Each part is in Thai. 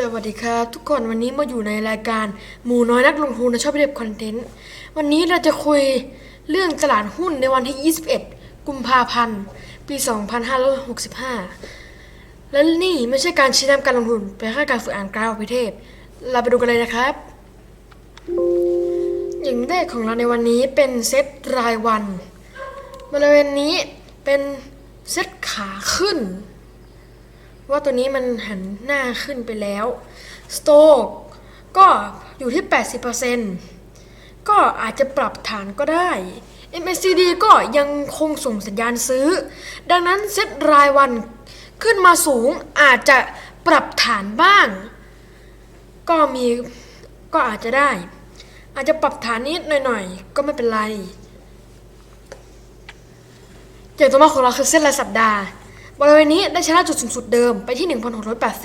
สวัสดีครับ ทุกคนวันนี้มาอยู่ในรายการหมูน้อยนักลงทุนในชอบเรียบคอนเทนต์ วันนี้เราจะคุยเรื่องตลาดหุ้นในวันที่ 21 กุมภาพันธ์ ปี 2565 และนี่ไม่ใช่การชี้นำการลงทุนเป็นแค่การฝึกอ่านกราฟประเทศ เราไปดูกันเลยนะครับ อย่างแรกของเราในวันนี้เป็นเซตรายวัน บริเวณนี้เป็นเซตขาขึ้น ว่าตัวนี้มันหันหน้าขึ้นไปแล้ว สโตกก็อยู่ที่ 80%ก็อาจจะปรับฐานก็ได้ MACD ก็ยังคงส่งสัญญาณซื้อ ดังนั้นเซตรายวันขึ้นมาสูงอาจจะปรับฐานบ้าง ก็มีก็อาจจะได้ อาจจะปรับฐานนิดหน่อยๆ ก็ไม่เป็นไรอย่างต่อมาของเราคือเส้นรายสัปดาห์ บริเวณนี้ได้ชนะจุดสูงสุดเดิมไปที่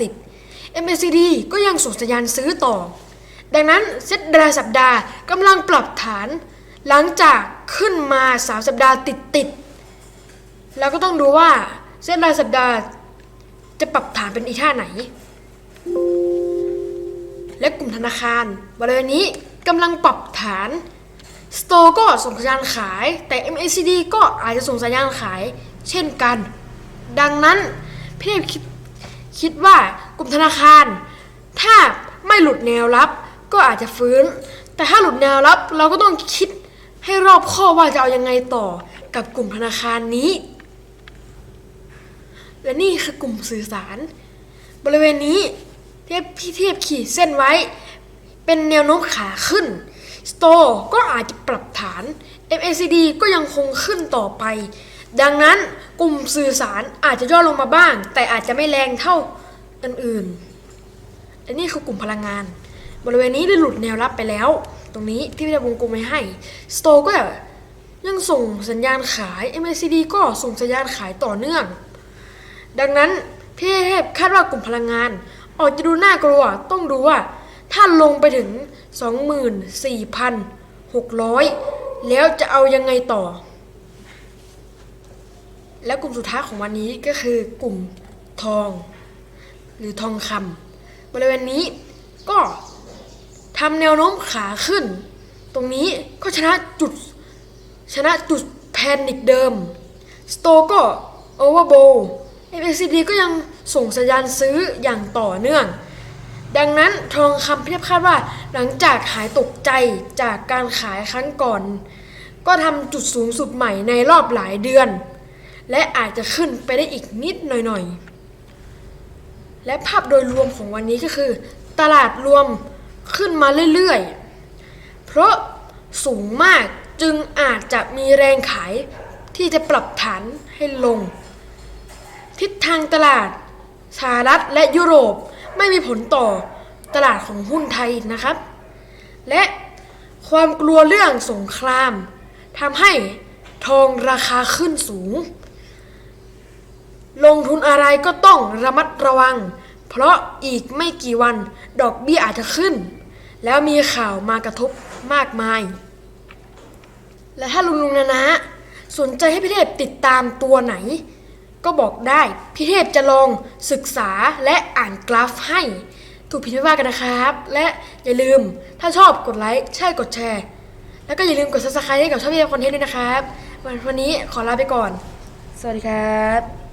1,680 MACD ก็ยังส่งสัญญาณซื้อต่อ ดังนั้นเซตรายสัปดาห์กำลังปรับฐาน หลังจากขึ้นมา 3 สัปดาห์ติดติดแล้วก็ต้องดูว่าเซตรายสัปดาห์จะปรับฐานเป็นอีท่าไหน และกลุ่มธนาคารบริเวณนี้กำลังปรับฐาน สโตก็ส่งสัญญาณขาย แต่ MACD ก็อาจจะส่งสัญญาณขาย เช่นกัน ดังนั้นพี่เทพคิดคิดว่ากลุ่มธนาคาร ถ้าไม่หลุดแนวรับก็อาจจะฟื้น แต่ถ้าหลุดแนวรับเราก็ต้องคิดให้รอบคอบว่าจะเอายังไงต่อกับกลุ่มธนาคารนี้ และนี่คือกลุ่มสื่อสาร บริเวณนี้เทพพี่เทพขีดเส้นไว้ เป็นแนวโน้มขาขึ้นสโตก็อาจจะปรับฐาน MACD ก็ยังคงขึ้นต่อไป ดังนั้นกลุ่มสื่อสารอาจจะย่อลงมาบ้าง แต่อาจจะไม่แรงเท่าอื่นๆและนี่คือกลุ่มพลังงาน บริเวณนี้ได้หลุดแนวรับไปแล้ว ตรงนี้ที่พี่ได้วงกลมไว้ให้สโตก็ยังส่งสัญญาณขาย MACD ก็ส่งสัญญาณขายต่อเนื่อง ดังนั้นพี่เทพคาดว่ากลุ่มพลังงาน ออกจะดูน่ากลัวต้องดูว่า ถ้าลงไปถึง 24,600 แล้วจะเอายังไงต่อ และกลุ่มสุดท้ายของวันนี้ก็คือกลุ่มทอง หรือทองคำบริเวณนี้ก็ทำแนวโน้มขาขึ้น ตรงนี้ก็ชนะจุดชนะจุดแพนิกเดิมสโตก็โอเวอร์โบ MACD ก็ยังส่งสัญญาณซื้ออย่างต่อเนื่อง ดังนั้นทองคำเพียบคาดว่าหลังจากหายตกใจจากการขายครั้งก่อน ก็ทำจุดสูงสุดใหม่ในรอบหลายเดือน และอาจจะขึ้นไปได้อีกนิดหน่อยๆ และภาพโดยรวมของวันนี้ก็คือ ตลาดรวมขึ้นมาเรื่อยๆ เพราะสูงมากจึงอาจจะมีแรงขายที่จะปรับฐานให้ลง ทิศทางตลาดสหรัฐและยุโรปไม่มีผลต่อตลาดของหุ้นไทยนะครับ และความกลัวเรื่องสงครามทำให้ทองราคาขึ้นสูง ลงทุนอะไรก็ต้องระมัดระวัง เพราะอีกไม่กี่วันดอกเบี้ยอาจจะขึ้น แล้วมีข่าวมากระทบมากมาย และถ้าลุงลุงนะนะ สนใจให้พี่เทพติดตามตัวไหน ก็บอกได้พี่เทพจะลองศึกษาและอ่านกราฟให้ ถูกผิดไม่ว่ากันนะครับ และอย่าลืมถ้าชอบกดไลค์ใช่กดแชร์ แล้วก็อย่าลืมกด subscribe ให้กับช่องพี่เทพคอนเทนต์ด้วยนะครับ วันวันนี้ขอลาไปก่อน สวัสดีครับ